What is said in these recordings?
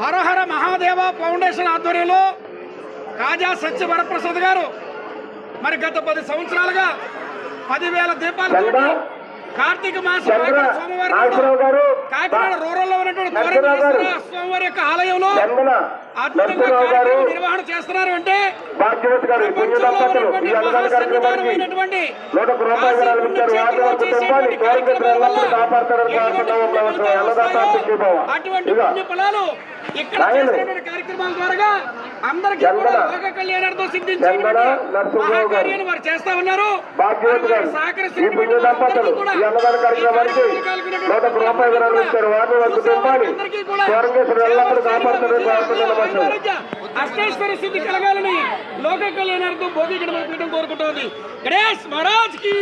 హరహర Mahadeva foundation ఆధ్వర్యంలో కాజా సత్య వరప్రసాద్ గారు మరి గత పది సంవత్సరాలుగా పదివేల దీపాలు కార్తీక మాసం సోమవారం కాకినాడ రూరల్ స్వామివారి యొక్క ఆలయంలో అద్భుతంగా నిర్వహణ చేస్తున్నారు అంటే అటువంటి పుణ్య ఫలాలు ఇక్కడ కార్యక్రమాల ద్వారా అందరికీ. కూడా లోక కళ్యాణార్థం. మహాకార్యాన్ని వారు చేస్తా ఉన్నారు. అష్టేశ్వర సిద్ధి కలగాలని లోక కళ్యాణార్థం భోగి గణపతి పీఠం కోరుకుంటోంది. గణేష్ మహారాజ్కి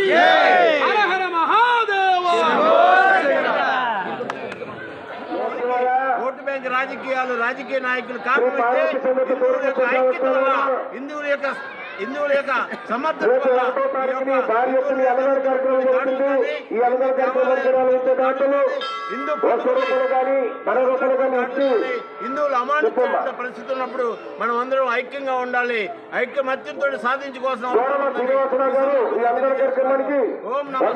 బ్యాంక్ రాజకీయాలు రాజకీయ నాయకులు కాకపోతే హిందువుల యొక్క ఐక్యత వల్ల. హిందువుల యొక్క హిందువుల యొక్క సమర్థత వల్ల హిందూ హిందువులు అమానుషమైన పరిస్థితి ఉన్నప్పుడు మనం అందరం ఐక్యంగా ఉండాలి. ఐక్యమత్యంతో సాధించుకోవాల్సిన ఈ అన్నదాన కార్యక్రమానికి ఓం నమః